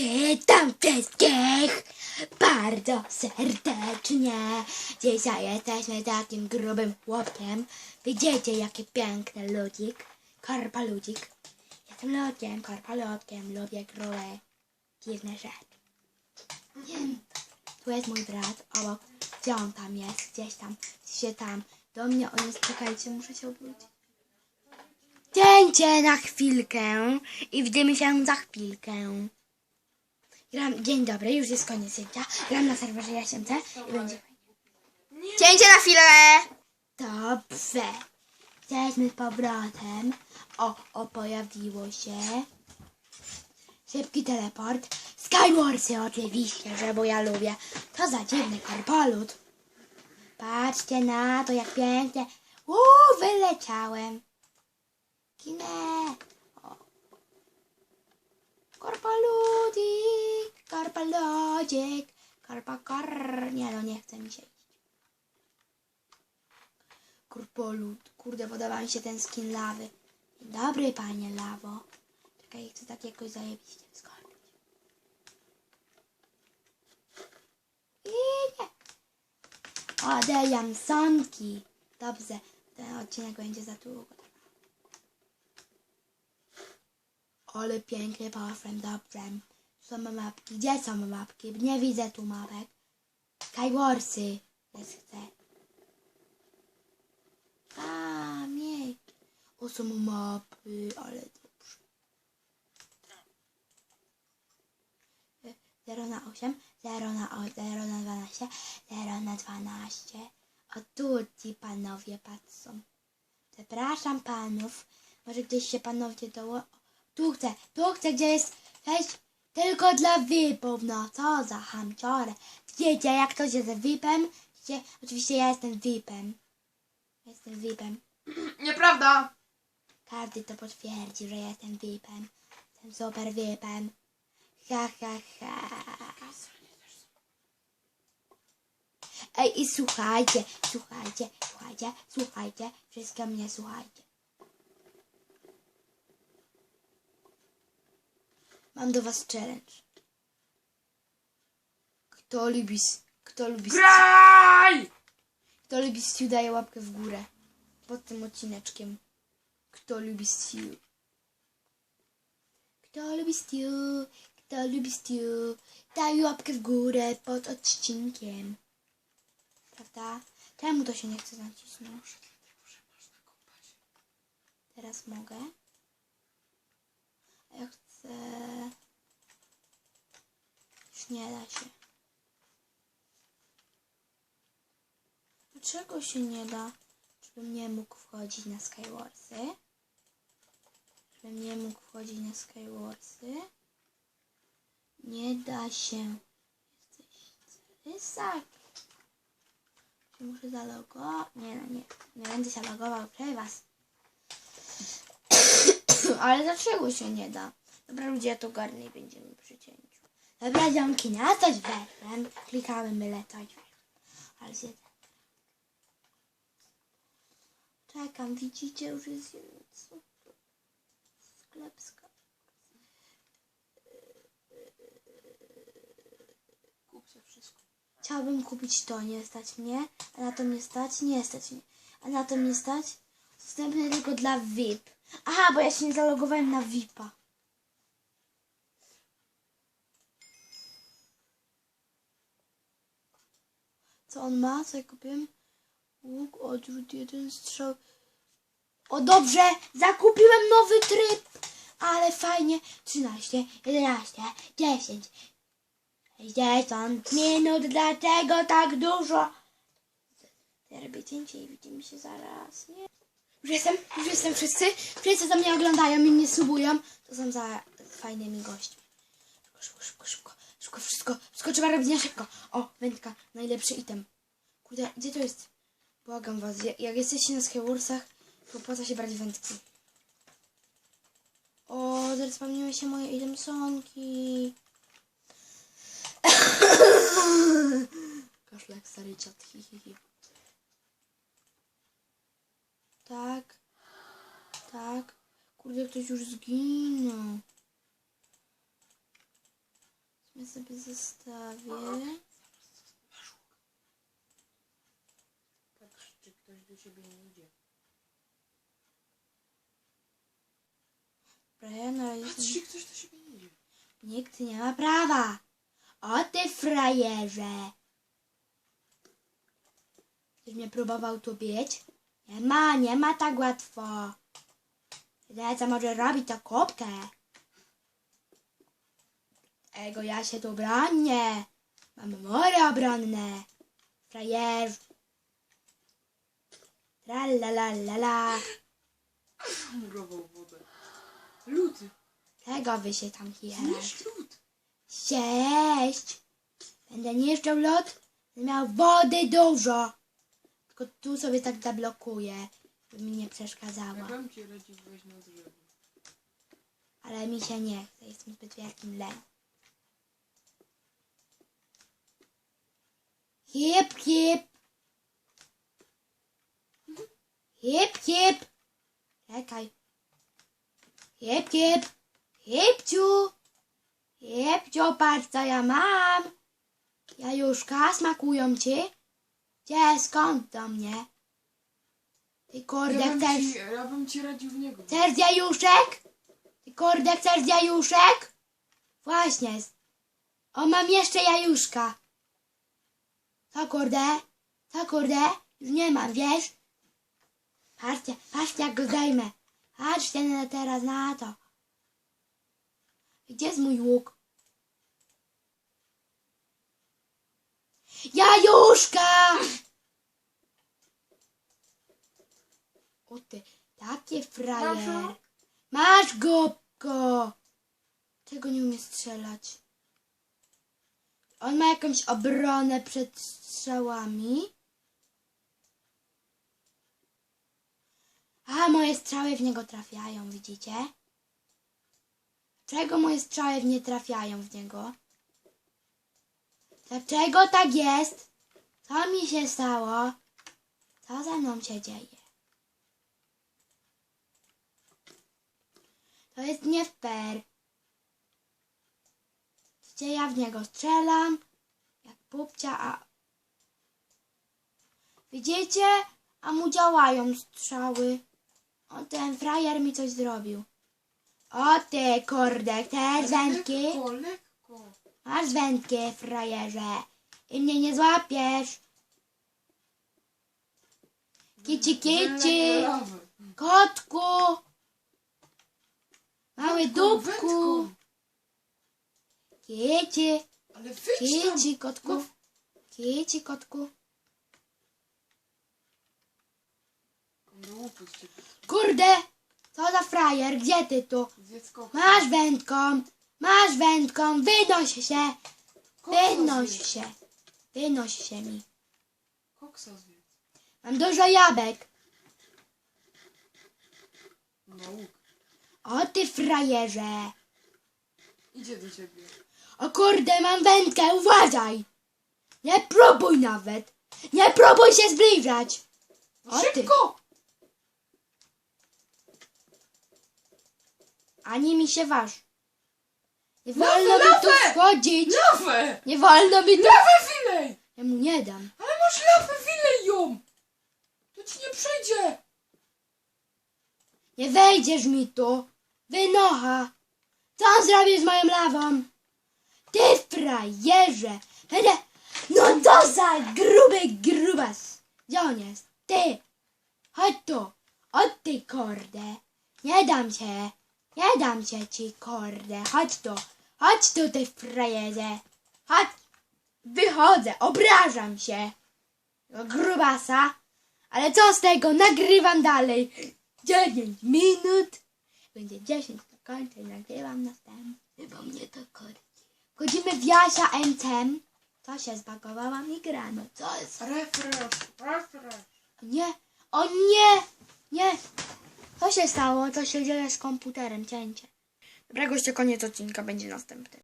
Witam wszystkich bardzo serdecznie. Dzisiaj jesteśmy takim grubym chłopkiem. Widzicie, jaki piękny ludzik. Korpa ludzik. Jestem ludkiem, korpa ludkiem. Lubię grube, dziwne rzeczy. Tu jest mój brat obok. Gdzie on tam jest? Gdzieś tam. Gdzieś tam. Do mnie on jest. Czekajcie, muszę się obrócić. Cięcie na chwilkę i widzimy się za chwilkę. Gram, dzień dobry, już jest koniec cięcia. Gram na serwerze Jasiemce i będzie fajnie. Cięcie na chwilę! Dobrze. Jesteśmy z powrotem. O, o, pojawiło się. Szybki teleport. Skywarsy oczywiście, że bo ja lubię. To za dziwny korpolut. Patrzcie na to, jak pięknie. Uuu, wyleciałem. Kinę. O. Korpaludik, korpalodzik, korpakor. Nie no, nie chce mi się iść. Kurde, podoba mi się ten skin lawy. Dobry, panie lawo. Czekaj, chcę tak jakoś zajebiście skończyć. I nie. O, Jamsonki. Dobrze, ten odcinek będzie za długo. Ale pięknie poszłem, dobrze. Są mapki. Gdzie są mapki? Nie widzę tu mapek. Skywarsy. Jest chcę. A, mieć. O, są mapy, ale dobrze. 0 na 8, 0 na 8, 0 na 12, 0 na 12. O, tu ci panowie patrzą. Przepraszam panów. Może gdzieś się panowie doło... Tu chcę, tu chcę, gdzie jest wejść tylko dla VIPów. No, co za hamciore. Wiecie, jak to się z VIPem? Wiecie, oczywiście ja jestem VIPem. Jestem VIPem. Nieprawda! Każdy to potwierdzi, że jestem VIPem. Jestem super VIPem. Ha, ha, ha. Ej, i słuchajcie, słuchajcie, słuchajcie, słuchajcie, wszystko mnie słuchajcie. Mam do was challenge. Kto lubi, kto lubi, Graj! kto lubi Stu daje łapkę w górę. Pod tym odcineczkiem. Kto lubi Stu? Kto lubi Stu? Kto lubi Stu? Daj łapkę w górę pod odcinkiem. Prawda? Czemu to się nie chce nacisnąć? Teraz mogę. A ja chcę... Już nie da się. Dlaczego się nie da? Żebym nie mógł wchodzić na Skywarsy. Żebym nie mógł wchodzić na Skywarsy. Nie da się. Jesteś rysak. Się muszę zalogować. Nie, no nie. Nie będę się logował was. Ale dlaczego się nie da? Dobra, ludzie, to garnę i będziemy przy cięciu. Dobra, ziomki, na coś weszłem. Klikałem, byle coś. Ale. Czekam, widzicie, już jest? Sklep, sklep. Kup się wszystko. Chciałabym kupić to, nie stać mnie. A na to mnie stać? Nie stać mnie. A na to mnie stać? Dostępne tylko dla VIP. Aha, bo ja się nie zalogowałem na VIPa. Co on ma? Co ja kupiłem? Łuk, odrzut, jeden strzał. O dobrze! Zakupiłem nowy tryb! Ale fajnie. 13, 11, 10, 60 minut, dlaczego tak dużo? Ja robię cięcie i widzimy się zaraz, nie? Już jestem, już jestem wszyscy. Wszyscy co mnie oglądają i mnie subują. To są za fajnymi gośćmi. Szybko, szybko, szybko, szybko. Wszystko, wszystko trzeba robić na szybko. O, wędka, najlepszy item. Kurde, gdzie to jest? Błagam was, jak- jesteście na Skywarsach, to opłaca się brać wędki. O, zaraz spełniły się moje itemsonki. Kaszlak, stary ciot, hi, hi, hi. Tak. Tak. Kurde, ktoś już zginął. Ja sobie zostawię. Patrz, czy ktoś do ciebie nie idzie. No i Patrz, czy ktoś do ciebie nie idzie. nikt nie ma prawa. O ty frajerze. Ktoś mnie próbował tu bić? Nie ma, nie ma tak łatwo. Jedyne co może robić to kopkę. Ego, ja się tu bronię. Mam mory obronne. Frajerz. Tralalala. Murował wodę. Lód. Czego wy się tam hieracie? Zniszcz lód. Cześć! Będę niszczył lód, będę miał wody dużo. Tylko tu sobie tak zablokuję, żeby mi nie Ja przeszkadzała. bym cię radził wejść na drzewo. Ale mi się nie chce, jestem zbyt wielkim lem. Hip, hip. Hip, hip. Czekaj. Hip, hip. Hipciu. Hipciu, patrz co ja mam. Jajuszka, smakują ci? Gdzie, skąd do mnie? Ty kurde, Ja chcesz... ci, ja bym ci radził w niego. Chcesz jajuszek? Ty kurde, chcesz jajuszek? Właśnie. O, mam jeszcze jajuszka. Co kurde? Co kurde? Już nie mam, wiesz? Patrzcie, patrzcie jak go zdejmę. Patrzcie na teraz na to. Gdzie jest mój łuk? Jajuszka! O ty, takie frajer. Masz gopko! Czego nie umie strzelać? On ma jakąś obronę przed strzałami. A, moje strzały w niego trafiają, widzicie? Czego moje strzały nie trafiają w niego? Dlaczego tak jest? Co mi się stało? Co ze mną się dzieje? To jest nie fair. Gdzie ja w niego strzelam? Jak pupcia, a... Widzicie? A mu działają strzały. O, ten frajer mi coś zrobił. O ty, kurde, chcesz wędki? Lekko, lekko. Masz wędkę, frajerze. I mnie nie złapiesz. Kici, kici. Kotku. Mały dupku. Kici. Ale wyjdź tam. Kici, kotku. Kotku. Do łupu z ciebie. Kurde. Co za frajer? Gdzie ty tu? Koksa. Masz wędką. Masz wędką. Wynoś się. Koksa Wynoś zjedz. się. Wynoś się mi. Koksa. Mam dużo jabłek. Łuk. O ty frajerze. Idzie do ciebie. O kurde, mam wędkę, uważaj! Nie próbuj nawet! Nie próbuj się zbliżać! O ty. szybko! Ani mi się waż. Nie Lawę, wolno mi tu lawę! wchodzić! Lawę! Nie wolno mi tu... Lawę wylej! Ja mu nie dam. Ale masz lawę, wylej ją! To ci nie przejdzie! Nie wejdziesz mi tu! Wynocha! Co on zrobił z moją lawą? Ty frajerze! Będę... No to za gruby grubas! Gdzie on jest? Ty! Chodź tu! O ty korde! Nie dam się! Nie dam się ci korde! Chodź tu! Chodź tu ty frajerze! Chodź! Wychodzę! Obrażam się! No grubasa! Ale co z tego? Nagrywam dalej! 10 minut! Będzie 10 do końca i nagrywam następny, bo mnie to korci. Wchodzimy w Jasia MCM. Co się zbagowała mi gra? No co jest? Refresh, refresh. Nie! O nie! Nie! Co się stało? Co się dzieje z komputerem? Cięcie. Dobra, goście, koniec odcinka będzie następny.